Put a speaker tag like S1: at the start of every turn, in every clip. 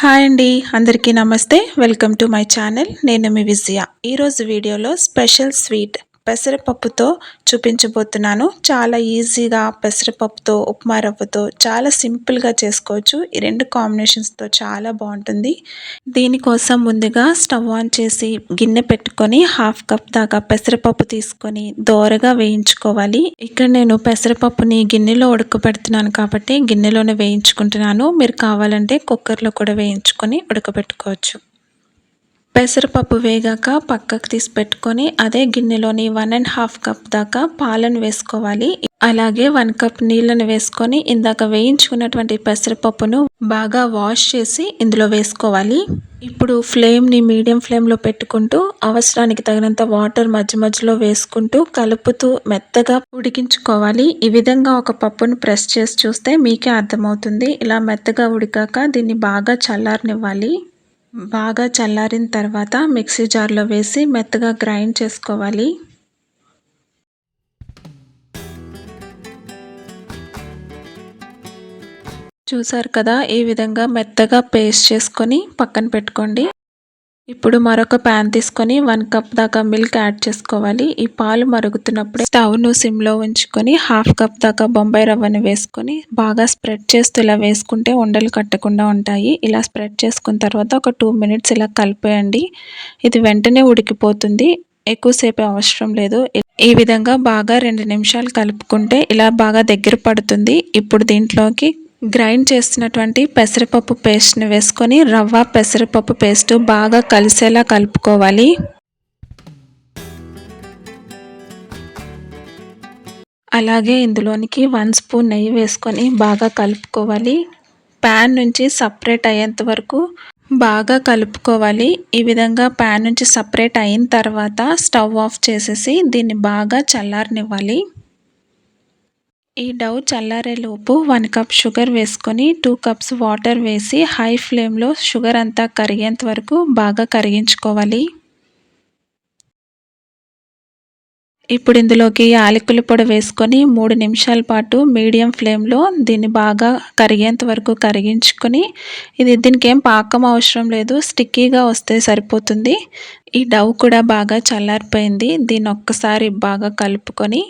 S1: Hi అండి అందరికీ నమస్తే. Welcome to my channel. నేను మీ విజయ. ఈరోజు వీడియోలో స్పెషల్ స్వీట్ పెసరపప్పుతో చూపించబోతున్నాను. చాలా ఈజీగా పెసరపప్పుతో ఉప్మా రవ్వతో చాలా సింపుల్గా చేసుకోవచ్చు. ఈ రెండు కాంబినేషన్స్తో చాలా బాగుంటుంది. దీనికోసం ముందుగా స్టవ్ ఆన్ చేసి గిన్నె పెట్టుకొని హాఫ్ కప్ దాకా పెసరపప్పు తీసుకొని దోరగా వేయించుకోవాలి. ఇక్కడ నేను పెసరపప్పుని గిన్నెలో ఉడకబెడుతున్నాను కాబట్టి గిన్నెలోనే వేయించుకుంటున్నాను. మీరు కావాలంటే కుక్కర్లో కూడా వేయించుకొని ఉడకబెట్టుకోవచ్చు. పెసరపప్పు వేగాక పక్కకు తీసి పెట్టుకొని అదే గిన్నెలోని వన్ అండ్ హాఫ్ కప్ దాకా పాలను వేసుకోవాలి. అలాగే వన్ కప్ నీళ్ళను వేసుకొని ఇందాక వేయించుకున్నటువంటి పెసరపప్పును బాగా వాష్ చేసి ఇందులో వేసుకోవాలి. ఇప్పుడు ఫ్లేమ్ని మీడియం ఫ్లేమ్లో పెట్టుకుంటూ అవసరానికి తగినంత వాటర్ మధ్య మధ్యలో వేసుకుంటూ కలుపుతూ మెత్తగా ఉడికించుకోవాలి. ఈ విధంగా ఒక పప్పును ప్రెస్ చేసి చూస్తే మీకే అర్థమవుతుంది. ఇలా మెత్తగా ఉడికాక దీన్ని బాగా చల్లారనివ్వాలి. బాగా చల్లారిన తర్వాత మిక్సీ జార్లో వేసి మెత్తగా గ్రైండ్ చేసుకోవాలి. చూసారు కదా ఈ విధంగా మెత్తగా పేస్ట్ చేసుకొని పక్కన పెట్టుకోండి. ఇప్పుడు మరొక ప్యాన్ తీసుకొని వన్ కప్ దాకా మిల్క్ యాడ్ చేసుకోవాలి. ఈ పాలు మరుగుతున్నప్పుడు స్టవ్ను సిమ్లో ఉంచుకొని హాఫ్ కప్ దాకా బొంబాయి రవ్వని వేసుకొని బాగా స్ప్రెడ్ చేస్తూ ఇలా వేసుకుంటే ఉండలు కట్టకుండా ఉంటాయి. ఇలా స్ప్రెడ్ చేసుకున్న తర్వాత ఒక టూ మినిట్స్ ఇలా కలిపేయండి. ఇది వెంటనే ఉడికిపోతుంది. ఎక్కువసేపు అవసరం లేదు. ఈ విధంగా బాగా రెండు నిమిషాలు కలుపుకుంటే ఇలా బాగా దగ్గర పడుతుంది. ఇప్పుడు దీంట్లోకి గ్రైండ్ చేసినటువంటి పెసరపప్పు పేస్ట్ని వేసుకొని రవ్వ పెసరపప్పు పేస్ట్ బాగా కలిసేలా కలుపుకోవాలి. అలాగే ఇందులోనికి వన్ స్పూన్ నెయ్యి వేసుకొని బాగా కలుపుకోవాలి. ప్యాన్ నుంచి సపరేట్ అయ్యేంత వరకు బాగా కలుపుకోవాలి. ఈ విధంగా ప్యాన్ నుంచి సపరేట్ అయిన తర్వాత స్టవ్ ఆఫ్ చేసేసి దీన్ని బాగా చల్లారనివ్వాలి. ఈ డవ్ చల్లారేలోపు వన్ కప్ షుగర్ వేసుకొని టూ కప్స్ వాటర్ వేసి హై ఫ్లేమ్లో షుగర్ అంతా కరిగేంత వరకు బాగా కరిగించుకోవాలి. ఇప్పుడు ఇందులోకి యాలకుల పొడి వేసుకొని మూడు నిమిషాల పాటు మీడియం ఫ్లేమ్లో దీన్ని బాగా కరిగేంత వరకు కరిగించుకొని ఇది దీనికి ఏం పాకం అవసరం లేదు స్టిక్కీగా వస్తే సరిపోతుంది. ఈ డవ్ కూడా బాగా చల్లారిపోయింది. దీన్ని ఒక్కసారి బాగా కలుపుకొని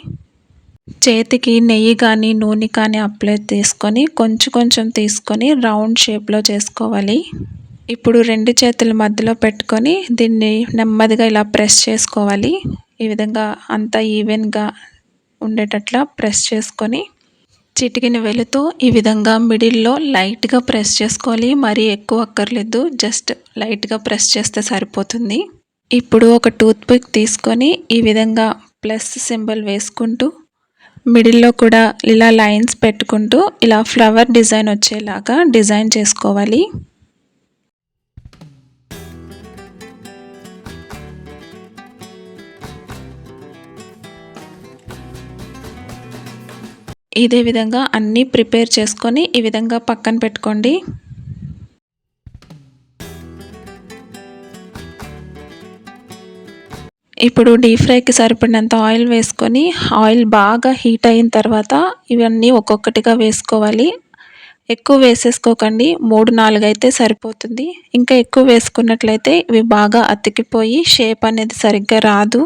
S1: చేతికి నెయ్యి కానీ నూనె కానీ అప్లై తీసుకొని కొంచెం కొంచెం తీసుకొని రౌండ్ షేప్లో చేసుకోవాలి. ఇప్పుడు రెండు చేతుల మధ్యలో పెట్టుకొని దీన్ని నెమ్మదిగా ఇలా ప్రెస్ చేసుకోవాలి. ఈ విధంగా అంతా ఈవెన్గా ఉండేటట్లా ప్రెస్ చేసుకొని చిటికిన వెళుతూ ఈ విధంగా మిడిల్లో లైట్గా ప్రెస్ చేసుకోవాలి. మరీ ఎక్కువ అక్కర్లేదు జస్ట్ లైట్గా ప్రెస్ చేస్తే సరిపోతుంది. ఇప్పుడు ఒక టూత్పిక్ తీసుకొని ఈ విధంగా ప్లస్ సింబల్ వేసుకుంటూ మిడిల్లో కూడా ఇలా లైన్స్ పెట్టుకుంటూ ఇలా ఫ్లవర్ డిజైన్ వచ్చేలాగా డిజైన్ చేసుకోవాలి. ఇదే విధంగా అన్నీ ప్రిపేర్ చేసుకొని ఈ విధంగా పక్కన పెట్టుకోండి. ఇప్పుడు డీప్ ఫ్రైకి సరిపడినంత ఆయిల్ వేసుకొని ఆయిల్ బాగా హీట్ అయిన తర్వాత ఇవన్నీ ఒక్కొక్కటిగా వేసుకోవాలి. ఎక్కువ వేసేసుకోకండి మూడు నాలుగు అయితే సరిపోతుంది. ఇంకా ఎక్కువ వేసుకున్నట్లయితే ఇవి బాగా అతికిపోయి షేప్ అనేది సరిగ్గా రాదు.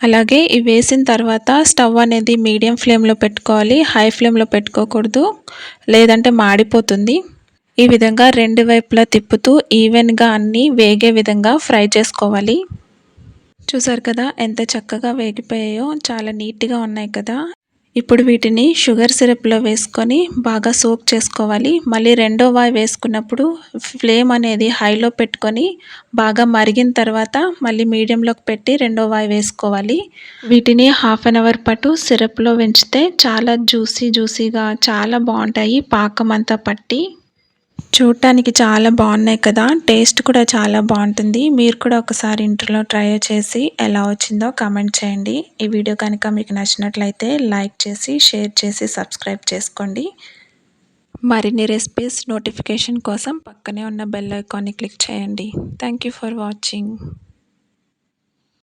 S1: అలాగే ఇవి వేసిన తర్వాత స్టవ్ అనేది మీడియం ఫ్లేమ్లో పెట్టుకోవాలి. హై ఫ్లేమ్లో పెట్టుకోకూడదు. లేదంటే మాడిపోతుంది. ఈ విధంగా రెండు వైపులా తిప్పుతూ ఈవెన్గా అన్నీ వేగే విధంగా ఫ్రై చేసుకోవాలి. చూసారు కదా ఎంత చక్కగా వేగిపోయాయో చాలా నీట్గా ఉన్నాయి కదా. ఇప్పుడు వీటిని షుగర్ సిరప్లో వేసుకొని బాగా సోక్ చేసుకోవాలి. మళ్ళీ రెండో వాయి వేసుకున్నప్పుడు ఫ్లేమ్ అనేది హైలో పెట్టుకొని బాగా మరిగిన తర్వాత మళ్ళీ మీడియంలోకి పెట్టి రెండో వాయి వేసుకోవాలి. వీటిని హాఫ్ అన్ అవర్ పాటు సిరప్లో పెంచితే చాలా జ్యూసీ జ్యూసీగా చాలా బాగుంటాయి. పాకం అంతా పట్టి చూడటానికి చాలా బాగున్నాయి కదా. టేస్ట్ కూడా చాలా బాగుంటుంది. మీరు కూడా ఒకసారి ఇంట్లో ట్రై చేసి ఎలా వచ్చిందో కామెంట్ చేయండి. ఈ వీడియో కనుక మీకు నచ్చినట్లయితే లైక్ చేసి షేర్ చేసి సబ్స్క్రైబ్ చేసుకోండి. మరిన్ని రెసిపీస్ నోటిఫికేషన్ కోసం పక్కనే ఉన్న బెల్ ఐకాన్ని క్లిక్ చేయండి. Thank you for watching.